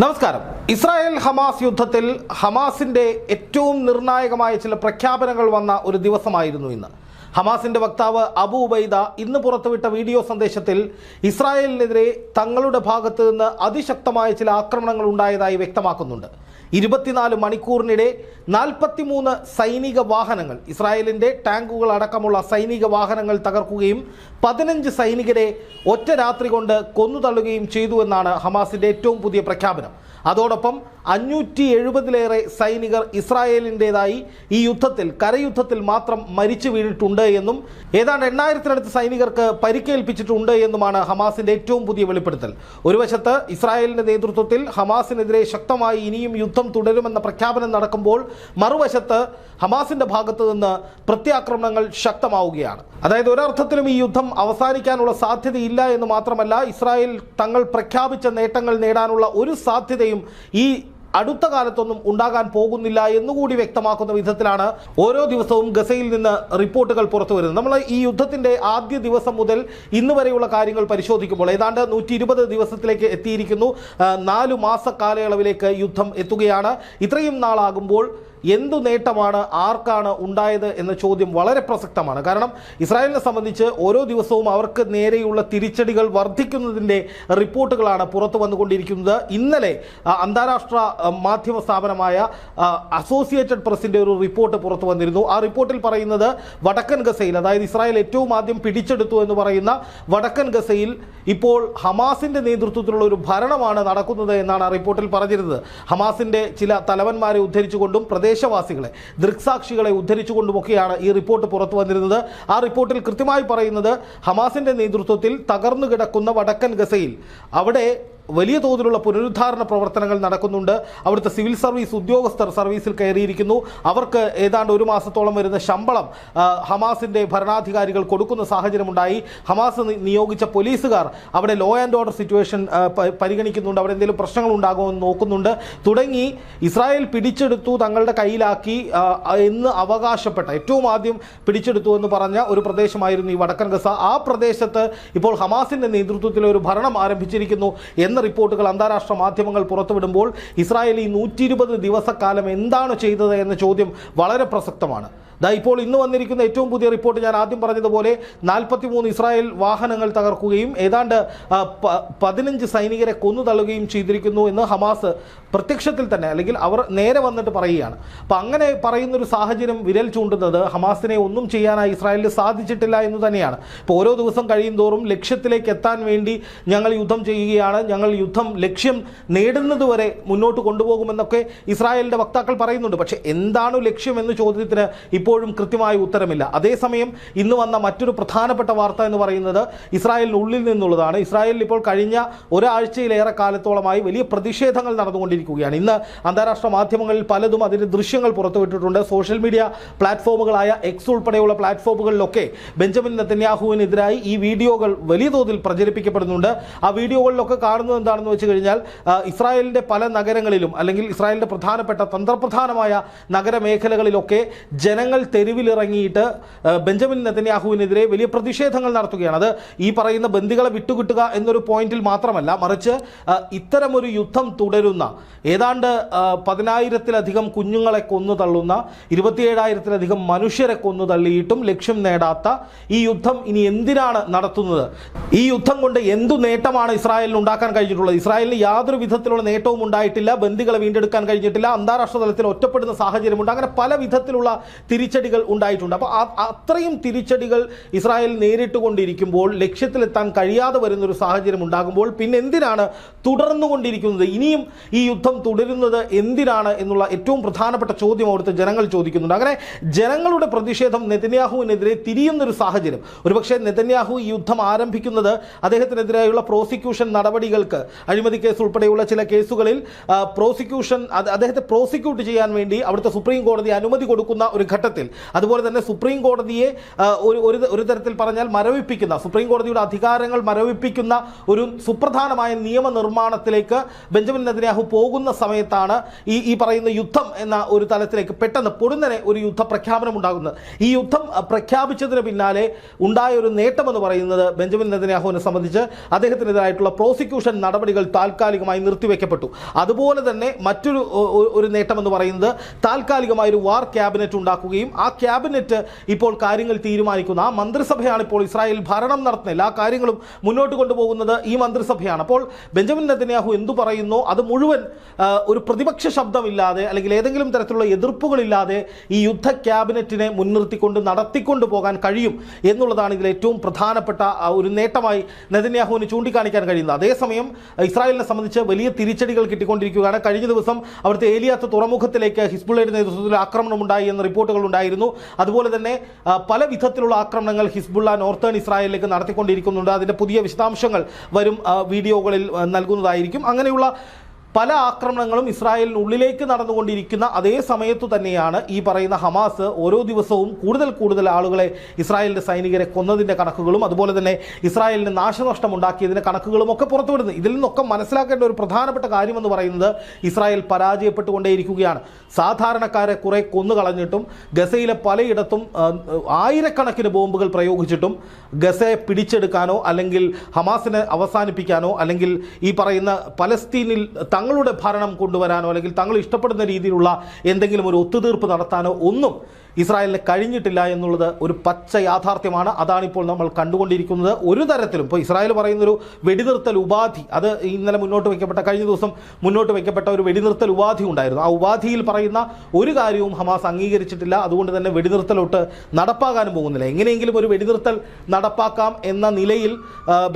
നമസ്കാരം. Israel Hamas യുദ്ധത്തിൽ ഹമാസിന്റെ ഏറ്റവും നിർണായകമായ ചില പ്രഖ്യാപനങ്ങൾ വന്ന ഒരു ദിവസമായിരുന്നു ഇന്ന്. ഹമാസിന്റെ വക്താവ് അബു ഉബൈദ ഇന്ന് പുറത്തുവിട്ട വീഡിയോ സന്ദേശത്തിൽ ഇസ്രായേലിനെതിരെ തങ്ങളുടെ ഭാഗത്ത് നിന്ന് അതിശക്തമായ ചില ആക്രമണങ്ങൾ ഉണ്ടായതായി വ്യക്തമാക്കുന്നുണ്ട്. ഇരുപത്തിനാല് മണിക്കൂറിനിടെ നാൽപ്പത്തിമൂന്ന് സൈനിക വാഹനങ്ങൾ ഇസ്രായേലിന്റെ ടാങ്കുകൾ അടക്കമുള്ള സൈനിക വാഹനങ്ങൾ തകർക്കുകയും പതിനഞ്ച് സൈനികരെ ഒറ്റ രാത്രി കൊണ്ട് കൊന്നുതള്ളുകയും ചെയ്തു എന്നാണ് ഹമാസിന്റെ ഏറ്റവും പുതിയ പ്രഖ്യാപനം. അതോടൊപ്പം അഞ്ഞൂറ്റി എഴുപതിലേറെ സൈനികർ ഇസ്രായേലിന്റെതായി ഈ യുദ്ധത്തിൽ കരയുദ്ധത്തിൽ മാത്രം മരിച്ചു വീണിട്ടുണ്ട് എന്നും ഏതാണ്ട് എണ്ണായിരത്തിനടുത്ത് സൈനികർക്ക് പരിക്കേൽപ്പിച്ചിട്ടുണ്ട് എന്നുമാണ് ഹമാസിന്റെ ഏറ്റവും പുതിയ വെളിപ്പെടുത്തൽ. ഒരു വശത്ത് ഇസ്രായേലിന്റെ നേതൃത്വത്തിൽ ഹമാസിനെതിരെ ശക്തമായി ഇനിയും യുദ്ധം തുടരുമെന്ന പ്രഖ്യാപനം നടക്കുമ്പോൾ മറുവശത്ത് ഹമാസിന്റെ ഭാഗത്തു നിന്ന് പ്രത്യാക്രമണങ്ങൾ ശക്തമാവുകയാണ്. അതായത് ഒരർത്ഥത്തിലും ഈ യുദ്ധം അവസാനിക്കാനുള്ള സാധ്യതയില്ല എന്ന് മാത്രമല്ല ഇസ്രായേൽ തങ്ങൾ പ്രഖ്യാപിച്ച നേട്ടങ്ങൾ നേടാനുള്ള ഒരു സാധ്യതയും ഈ അടുത്ത കാലത്തൊന്നും ഉണ്ടാകാൻ പോകുന്നില്ല എന്നുകൂടി വ്യക്തമാക്കുന്ന വിധത്തിലാണ് ഓരോ ദിവസവും ഗസയിൽ നിന്ന് റിപ്പോർട്ടുകൾ പുറത്തു വരുന്നത്. നമ്മൾ ഈ യുദ്ധത്തിന്റെ ആദ്യ ദിവസം മുതൽ ഇന്ന് വരെയുള്ള കാര്യങ്ങൾ പരിശോധിക്കുമ്പോൾ ഏതാണ്ട് നൂറ്റി ഇരുപത് ദിവസത്തിലേക്ക് എത്തിയിരിക്കുന്നു. നാലു മാസ കാലയളവിലേക്ക് യുദ്ധം എത്തുകയാണ്. ഇത്രയും നാളാകുമ്പോൾ എന്തു നേട്ടമാണ് ആർക്കാണ് ഉണ്ടായത് എന്ന ചോദ്യം വളരെ പ്രസക്തമാണ്. കാരണം ഇസ്രായേലിനെ സംബന്ധിച്ച് ഓരോ ദിവസവും അവർക്ക് നേരെയുള്ള തിരിച്ചടികൾ വർദ്ധിക്കുന്നതിന്റെ റിപ്പോർട്ടുകളാണ് പുറത്തു വന്നുകൊണ്ടിരിക്കുന്നത്. ഇന്നലെ അന്താരാഷ്ട്ര മാധ്യമ സ്ഥാപനമായ അസോസിയേറ്റഡ് പ്രസിന്റെ ഒരു റിപ്പോർട്ട് പുറത്തു വന്നിരുന്നു. ആ റിപ്പോർട്ടിൽ പറയുന്നത് വടക്കൻ ഗസയിൽ അതായത് ഇസ്രായേൽ ഏറ്റവും ആദ്യം പിടിച്ചെടുത്തു എന്ന് പറയുന്ന വടക്കൻ ഗസയിൽ ഇപ്പോൾ ഹമാസിന്റെ നേതൃത്വത്തിലുള്ള ഒരു ഭരണമാണ് നടക്കുന്നത് എന്നാണ് ആ റിപ്പോർട്ടിൽ പറഞ്ഞിരുന്നത്. ഹമാസിന്റെ ചില തലവന്മാരെ ഉദ്ധരിച്ചുകൊണ്ടും പ്രദേശവാസികളെ ദൃക്സാക്ഷികളെ ഉദ്ധരിച്ചുകൊണ്ടുമൊക്കെയാണ് ഈ റിപ്പോർട്ട് പുറത്തു വന്നിരുന്നത്. ആ റിപ്പോർട്ടിൽ കൃത്യമായി പറയുന്നത് ഹമാസിന്റെ നേതൃത്വത്തിൽ തകർന്നു കിടക്കുന്ന വടക്കൻ ഗസയിൽ അവിടെ വലിയ തോതിലുള്ള പുനരുദ്ധാരണ പ്രവർത്തനങ്ങൾ നടക്കുന്നുണ്ട്. അവിടുത്തെ സിവിൽ സർവീസ് ഉദ്യോഗസ്ഥർ സർവീസിൽ കയറിയിരിക്കുന്നു. അവർക്ക് ഏതാണ്ട് ഒരു മാസത്തോളം വരുന്ന ശമ്പളം ഹമാസിന്റെ ഭരണാധികാരികൾ കൊടുക്കുന്ന സാഹചര്യമുണ്ടായി. ഹമാസ് നിയോഗിച്ച പോലീസുകാർ അവിടെ ലോ ആൻഡ് ഓർഡർ സിറ്റുവേഷൻ പരിഗണിക്കുന്നുണ്ട്. അവിടെ എന്തെങ്കിലും പ്രശ്നങ്ങൾ ഉണ്ടാകുമെന്ന് നോക്കുന്നുണ്ട്. തുടങ്ങി ഇസ്രായേൽ പിടിച്ചെടുത്തു തങ്ങളുടെ കയ്യിലാക്കി എന്ന് അവകാശപ്പെട്ട ഏറ്റവും ആദ്യം പിടിച്ചെടുത്തു എന്ന് പറഞ്ഞ ഒരു പ്രദേശമായിരുന്നു ഈ വടക്കൻ ഗസ ആ പ്രദേശത്ത് ഇപ്പോൾ ഹമാസിന്റെ നേതൃത്വത്തിൽ ഒരു ഭരണം ആരംഭിച്ചിരിക്കുന്നു. എന്ന റിപ്പോർട്ടുകൾ അന്താരാഷ്ട്ര മാധ്യമങ്ങൾ പുറത്തുവിടുമ്പോൾ ഇസ്രായേൽ ഈ നൂറ്റി ദിവസക്കാലം എന്താണ് ചെയ്തത് എന്ന ചോദ്യം വളരെ പ്രസക്തമാണ്. ദാ ഇപ്പോൾ ഇന്ന് വന്നിരിക്കുന്ന ഏറ്റവും പുതിയ റിപ്പോർട്ട് ഞാൻ ആദ്യം പറഞ്ഞതുപോലെ നാൽപ്പത്തി മൂന്ന് ഇസ്രായേൽ വാഹനങ്ങൾ തകർക്കുകയും ഏതാണ്ട് പതിനഞ്ച് സൈനികരെ കൊന്നു തള്ളുകയും ചെയ്തിരിക്കുന്നു എന്ന് ഹമാസ് പ്രത്യക്ഷത്തിൽ തന്നെ അല്ലെങ്കിൽ അവർ നേരെ വന്നിട്ട് പറയുകയാണ്. അപ്പം അങ്ങനെ പറയുന്നൊരു സാഹചര്യം വിരൽ ചൂണ്ടുന്നത് ഹമാസിനെ ഒന്നും ചെയ്യാനായി ഇസ്രായേലിന് സാധിച്ചിട്ടില്ല എന്ന് തന്നെയാണ്. ഇപ്പോൾ ഓരോ ദിവസം കഴിയും തോറും ലക്ഷ്യത്തിലേക്ക് എത്താൻ വേണ്ടി ഞങ്ങൾ യുദ്ധം ചെയ്യുകയാണ്. ഞങ്ങൾ യുദ്ധം ലക്ഷ്യം നേടുന്നതുവരെ മുന്നോട്ട് കൊണ്ടുപോകുമെന്നൊക്കെ ഇസ്രായേലിന്റെ വക്താക്കൾ പറയുന്നുണ്ട്. പക്ഷേ എന്താണ് ലക്ഷ്യം എന്ന ചോദ്യത്തിന് ഇപ്പോഴും കൃത്യമായ ഉത്തരമില്ല. അതേസമയം ഇന്ന് വന്ന മറ്റൊരു പ്രധാനപ്പെട്ട വാർത്ത എന്ന് പറയുന്നത് ഇസ്രായേലിനുള്ളിൽ നിന്നുള്ളതാണ്. ഇസ്രായേലിൽ ഇപ്പോൾ കഴിഞ്ഞ ഒരാഴ്ചയിലേറെ കാലത്തോളമായി വലിയ പ്രതിഷേധങ്ങൾ നടന്നുകൊണ്ടിരിക്കുകയാണ്. ഇന്ന് അന്താരാഷ്ട്ര മാധ്യമങ്ങളിൽ പലതും അതിന്റെ ദൃശ്യങ്ങൾ പുറത്തുവിട്ടിട്ടുണ്ട്. സോഷ്യൽ മീഡിയ പ്ലാറ്റ്ഫോമുകളായ എക്സ് ഉൾപ്പെടെയുള്ള പ്ലാറ്റ്ഫോമുകളിലൊക്കെ ബെഞ്ചമിൻ നെത്തന്യാഹുവിനെതിരായി ഈ വീഡിയോകൾ വലിയ തോതിൽ പ്രചരിപ്പിക്കപ്പെടുന്നുണ്ട്. ആ വീഡിയോകളിലൊക്കെ കാണുന്നത് എന്താണെന്ന് വെച്ച് കഴിഞ്ഞാൽ ഇസ്രായേലിന്റെ പല നഗരങ്ങളിലും അല്ലെങ്കിൽ ഇസ്രായേലിന്റെ പ്രധാനപ്പെട്ട തന്ത്രപ്രധാനമായ നഗരമേഖലകളിലൊക്കെ ജനങ്ങൾ തെരുവിലിറങ്ങിയിട്ട് ആ, ബെഞ്ചമിൻ നെതന്യാഹുവിനെതിരെ വലിയ പ്രതിഷേധങ്ങൾ നടത്തുകയാണ്. അത് ഈ പറയുന്ന ബന്ദികളെ വിട്ടുകിട്ടുക എന്നൊരു പോയിന്റിൽ മാത്രമല്ല മറിച്ച് ഇത്തരമൊരു യുദ്ധം തുടരുന്ന ഏതാണ്ട് പതിനായിരത്തിലധികം കുഞ്ഞുങ്ങളെ കൊന്നു തള്ളുന്ന ഇരുപത്തിയേഴായിരത്തിലധികം മനുഷ്യരെ കൊന്നു തള്ളിയിട്ടും ലക്ഷ്യം നേടാത്ത ഈ യുദ്ധം ഇനി എന്തിനാണ് നടത്തുന്നത്? ഈ യുദ്ധം കൊണ്ട് എന്തു നേട്ടമാണ് ഇസ്രായേലിന് ഉണ്ടാക്കാൻ കഴിഞ്ഞിട്ടുള്ളത്? ഇസ്രായേലിന് യാതൊരു വിധത്തിലുള്ള നേട്ടവും ഉണ്ടായിട്ടില്ല ബന്ദികളെ വീണ്ടെടുക്കാൻ കഴിഞ്ഞിട്ടില്ല അന്താരാഷ്ട്ര തലത്തിൽ ഒറ്റപ്പെടുന്ന സാഹചര്യമുണ്ട്. അങ്ങനെ പല വിധത്തിലുള്ള തിരിച്ചടികൾ ഉണ്ടായിട്ടുണ്ട്. അപ്പോൾ അത്രയും തിരിച്ചടികൾ ഇസ്രായേൽ നേരിട്ടുകൊണ്ടിരിക്കുമ്പോൾ ലക്ഷ്യത്തിലെത്താൻ കഴിയാതെ വരുന്നൊരു സാഹചര്യം ഉണ്ടാകുമ്പോൾ പിന്നെ എന്തിനാണ് തുടർന്നുകൊണ്ടിരിക്കുന്നത്? ഇനിയും ഈ യുദ്ധം തുടരുന്നത് എന്തിനാണ് എന്നുള്ള ഏറ്റവും പ്രധാനപ്പെട്ട ചോദ്യം അവിടുത്തെ ജനങ്ങൾ ചോദിക്കുന്നുണ്ട്. അങ്ങനെ ജനങ്ങളുടെ പ്രതിഷേധം നെതന്യാഹുവിനെതിരെ തിരിയുന്നൊരു സാഹചര്യം. ഒരുപക്ഷെ നെതന്യാഹു ഈ യുദ്ധം ആരംഭിക്കുന്നത് അദ്ദേഹത്തിനെതിരായുള്ള പ്രോസിക്യൂഷൻ നടപടികൾക്ക് അഴിമതി കേസ് ഉൾപ്പെടെയുള്ള ചില കേസുകളിൽ പ്രോസിക്യൂഷൻ അദ്ദേഹത്തെ പ്രോസിക്യൂട്ട് ചെയ്യാൻ വേണ്ടി അവിടുത്തെ സുപ്രീം കോടതി അനുമതി കൊടുക്കുന്ന ഒരു ഘട്ടത്തിൽ ഘട്ടത്തിൽ അതുപോലെ തന്നെ സുപ്രീം കോടതിയെ ഒരു ഒരു തരത്തിൽ പറഞ്ഞാൽ മരവിപ്പിക്കുന്ന സുപ്രീം കോടതിയുടെ അധികാരങ്ങൾ മരവിപ്പിക്കുന്ന ഒരു സുപ്രധാനമായ നിയമനിർമ്മാണത്തിലേക്ക് ബെഞ്ചമിൻ നെതന്യാഹു പോകുന്ന സമയത്താണ് ഈ ഈ പറയുന്ന യുദ്ധം എന്ന ഒരു തലത്തിലേക്ക് പെട്ടെന്ന് പൊടുന്നനെ ഒരു യുദ്ധ പ്രഖ്യാപനം ഉണ്ടാകുന്നത്. ഈ യുദ്ധം പ്രഖ്യാപിച്ചതിന് പിന്നാലെ ഉണ്ടായ ഒരു നേട്ടമെന്ന് പറയുന്നത് ബെഞ്ചമിൻ നെതന്യാഹുവിനെ സംബന്ധിച്ച് അദ്ദേഹത്തിനെതിരായിട്ടുള്ള പ്രോസിക്യൂഷൻ നടപടികൾ താൽക്കാലികമായി നിർത്തിവെക്കപ്പെട്ടു. അതുപോലെ തന്നെ മറ്റൊരു ഒരു നേട്ടമെന്ന് പറയുന്നത് താൽക്കാലികമായ ഒരു വാർ ക്യാബിനറ്റ് ഉണ്ടാക്കുകയും ആ ക്യാബിനറ്റ് ഇപ്പോൾ കാര്യങ്ങൾ തീരുമാനിക്കുന്ന. ആ മന്ത്രിസഭയാണ് ഇപ്പോൾ ഇസ്രായേൽ ഭരണം നടത്തുന്നത്. എല്ലാ കാര്യങ്ങളും മുന്നോട്ട് കൊണ്ടുപോകുന്നത് ഈ മന്ത്രിസഭയാണ്. അപ്പോൾ ബെഞ്ചമിൻ നെതന്യാഹു എന്തു പറയുന്നു? അത് മുഴുവൻ ഒരു പ്രതിപക്ഷ ശബ്ദമില്ലാതെ അല്ലെങ്കിൽ ഏതെങ്കിലും തരത്തിലുള്ള എതിർപ്പുകളില്ലാതെ ഈ യുദ്ധ ക്യാബിനറ്റിനെ മുൻനിർത്തിക്കൊണ്ട് നടത്തിക്കൊണ്ട് പോകാൻ കഴിയും എന്നുള്ളതാണ് ഇതിൽ ഏറ്റവും പ്രധാനപ്പെട്ട ഒരു നേട്ടമായി നെതന്യാഹുവിന് ചൂണ്ടിക്കാണിക്കാൻ കഴിയുന്നത്. അതേസമയം ഇസ്രായേലിനെ സംബന്ധിച്ച് വലിയ തിരിച്ചടികൾ കിട്ടിക്കൊണ്ടിരിക്കുകയാണ്. കഴിഞ്ഞ ദിവസം അവിടുത്തെ ഏലിയാത്ത തുറമുഖത്തിലേക്ക് ഹിസ്ബുള്ളയുടെ നേതൃത്വത്തിൽ ആക്രമണം ഉണ്ടായി എന്ന റിപ്പോർട്ടുകൾ ഉണ്ടായിരുന്നു. അതുപോലെ തന്നെ പല വിധത്തിലുള്ള ആക്രമണങ്ങൾ ഹിസ്ബുള്ള നോർത്തേൺ ഇസ്രായേലിലേക്ക് നടത്തിക്കൊണ്ടിരിക്കുന്നുണ്ട്. അതിന്റെ പുതിയ വിശദാംശങ്ങൾ വരും വീഡിയോകളിൽ നൽകുന്നതായിരിക്കും. അങ്ങനെയുള്ള പല ആക്രമണങ്ങളും ഇസ്രായേലിനുള്ളിലേക്ക് നടന്നുകൊണ്ടിരിക്കുന്ന അതേ സമയത്തു തന്നെയാണ് ഈ പറയുന്ന ഹമാസ് ഓരോ ദിവസവും കൂടുതൽ കൂടുതൽ ആളുകളെ ഇസ്രായേലിന്റെ സൈനികരെ കൊന്നതിന്റെ കണക്കുകളും അതുപോലെ തന്നെ ഇസ്രായേലിന് നാശനഷ്ടം ഉണ്ടാക്കിയതിന്റെ കണക്കുകളും ഒക്കെ പുറത്തുവിടുന്നത്. ഇതിൽ നിന്നൊക്കെ മനസ്സിലാക്കേണ്ട ഒരു പ്രധാനപ്പെട്ട കാര്യമെന്ന് പറയുന്നത് ഇസ്രായേൽ പരാജയപ്പെട്ടുകൊണ്ടേയിരിക്കുകയാണ്. സാധാരണക്കാരെ കുറെ കൊന്നുകളഞ്ഞിട്ടും ഗസയിലെ പലയിടത്തും ആയിരക്കണക്കിന് ബോംബുകൾ പ്രയോഗിച്ചിട്ടും ഗസയെ പിടിച്ചെടുക്കാനോ അല്ലെങ്കിൽ ഹമാസിനെ അവസാനിപ്പിക്കാനോ അല്ലെങ്കിൽ ഈ പറയുന്ന പലസ്തീനിൽ തങ്ങളുടെ ഭരണം കൊണ്ടുവരാനോ അല്ലെങ്കിൽ തങ്ങൾ ഇഷ്ടപ്പെടുന്ന രീതിയിലുള്ള എന്തെങ്കിലും ഒരു ഒത്തുതീർപ്പ് നടത്താനോ ഒന്നും ഇസ്രായേലിന് കഴിഞ്ഞിട്ടില്ല എന്നുള്ളത് ഒരു പച്ച യാഥാർത്ഥ്യമാണ്. അതാണിപ്പോൾ നമ്മൾ കണ്ടുകൊണ്ടിരിക്കുന്നത്. ഒരു തരത്തിലും ഇപ്പോൾ ഇസ്രായേൽ പറയുന്നൊരു വെടിനിർത്തൽ ഉപാധി അത് ഇന്നലെ മുന്നോട്ട് വയ്ക്കപ്പെട്ട കഴിഞ്ഞ ദിവസം മുന്നോട്ട് വയ്ക്കപ്പെട്ട ഒരു വെടിനിർത്തൽ ഉപാധി ഉണ്ടായിരുന്നു. ആ ഉപാധിയിൽ പറയുന്ന ഒരു കാര്യവും ഹമാസ് അംഗീകരിച്ചിട്ടില്ല. അതുകൊണ്ട് തന്നെ വെടിനിർത്തലോട്ട് നടപ്പാകാനും പോകുന്നില്ല. എങ്ങനെയെങ്കിലും ഒരു വെടിനിർത്തൽ നടപ്പാക്കാം എന്ന നിലയിൽ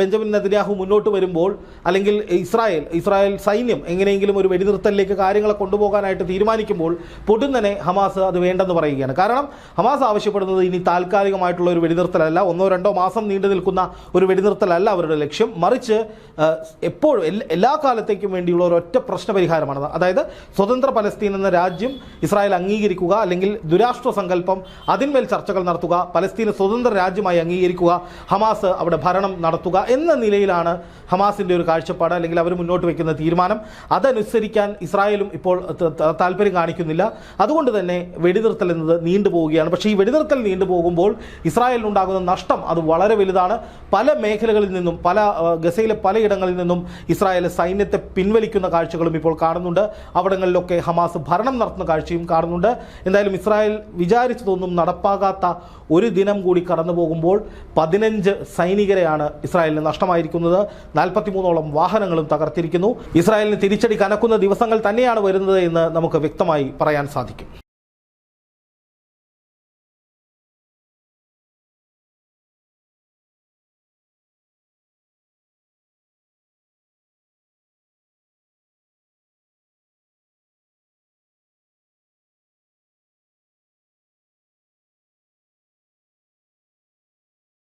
ബെഞ്ചമിൻ നെതന്യാഹു മുന്നോട്ട് വരുമ്പോൾ അല്ലെങ്കിൽ ഇസ്രായേൽ ഇസ്രായേൽ സൈന്യം എങ്ങനെയെങ്കിലും ഒരു വെടിനിർത്തലിലേക്ക് കാര്യങ്ങളെ കൊണ്ടുപോകാനായിട്ട് തീരുമാനിക്കുമ്പോൾ പൊടുന്നനെ ഹമാസ് അത് വേണ്ടെന്ന് പറയുകയാണ്. കാരണം ഹമാസ് ആവശ്യപ്പെടുന്നത് ഇനി താൽക്കാലികമായിട്ടുള്ള ഒരു വെടിനിർത്തലല്ല. ഒന്നോ രണ്ടോ മാസം നീണ്ടു നിൽക്കുന്ന ഒരു വെടിനിർത്തലല്ല അവരുടെ ലക്ഷ്യം. മറിച്ച് എപ്പോഴും എല്ലാ- കാലത്തേക്കും വേണ്ടിയുള്ള ഒരു ഒറ്റ പ്രശ്ന പരിഹാരമാണ് അതായത് സ്വതന്ത്ര പലസ്തീൻ എന്ന രാജ്യം ഇസ്രായേൽ അംഗീകരിക്കുക അല്ലെങ്കിൽ ദുരാഷ്ട്ര സങ്കല്പം അതിന്മേൽ ചർച്ചകൾ നടത്തുക പലസ്തീനെ സ്വതന്ത്ര രാജ്യമായി അംഗീകരിക്കുക ഹമാസ് അവിടെ ഭരണം നടത്തുക എന്ന നിലയിലാണ് ഹമാസിന്റെ ഒരു കാഴ്ചപ്പാട് അല്ലെങ്കിൽ അവർ മുന്നോട്ട് വയ്ക്കുന്ന തീരുമാനം. അതനുസരിക്കാൻ ഇസ്രായേലും ഇപ്പോൾ താല്പര്യം കാണിക്കുന്നില്ല. അതുകൊണ്ട് തന്നെ വെടിനിർത്തൽ എന്നത് നീണ്ടുപോവുകയാണ്. പക്ഷേ ഈ വെടിനിർത്തൽ നീണ്ടുപോകുമ്പോൾ ഇസ്രായേലിനുണ്ടാകുന്ന നഷ്ടം അത് വളരെ വലുതാണ്. പല മേഖലകളിൽ നിന്നും പല ഗസയിലെ പലയിടങ്ങളിൽ നിന്നും ഇസ്രായേൽ സൈന്യത്തെ പിൻവലിക്കുന്ന കാഴ്ചകളും ഇപ്പോൾ കാണുന്നുണ്ട്. അവിടങ്ങളിലൊക്കെ ഹമാസ് ഭരണം നടത്തുന്ന കാഴ്ചയും കാണുന്നുണ്ട്. എന്തായാലും ഇസ്രായേൽ വിചാരിച്ചതൊന്നും നടപ്പാകാത്ത ഒരു ദിനം കൂടി കടന്നു പോകുമ്പോൾ പതിനഞ്ച് സൈനികരെയാണ് ഇസ്രായേലിന് നഷ്ടമായിരിക്കുന്നത്. നാൽപ്പത്തിമൂന്നോളം വാഹനങ്ങളും തകർത്തിരിക്കുന്നു. ഇസ്രായേലിന് തിരിച്ചടി കനക്കുന്ന ദിവസങ്ങൾ തന്നെയാണ് വരുന്നത് എന്ന് നമുക്ക് വ്യക്തമായി പറയാൻ സാധിക്കും.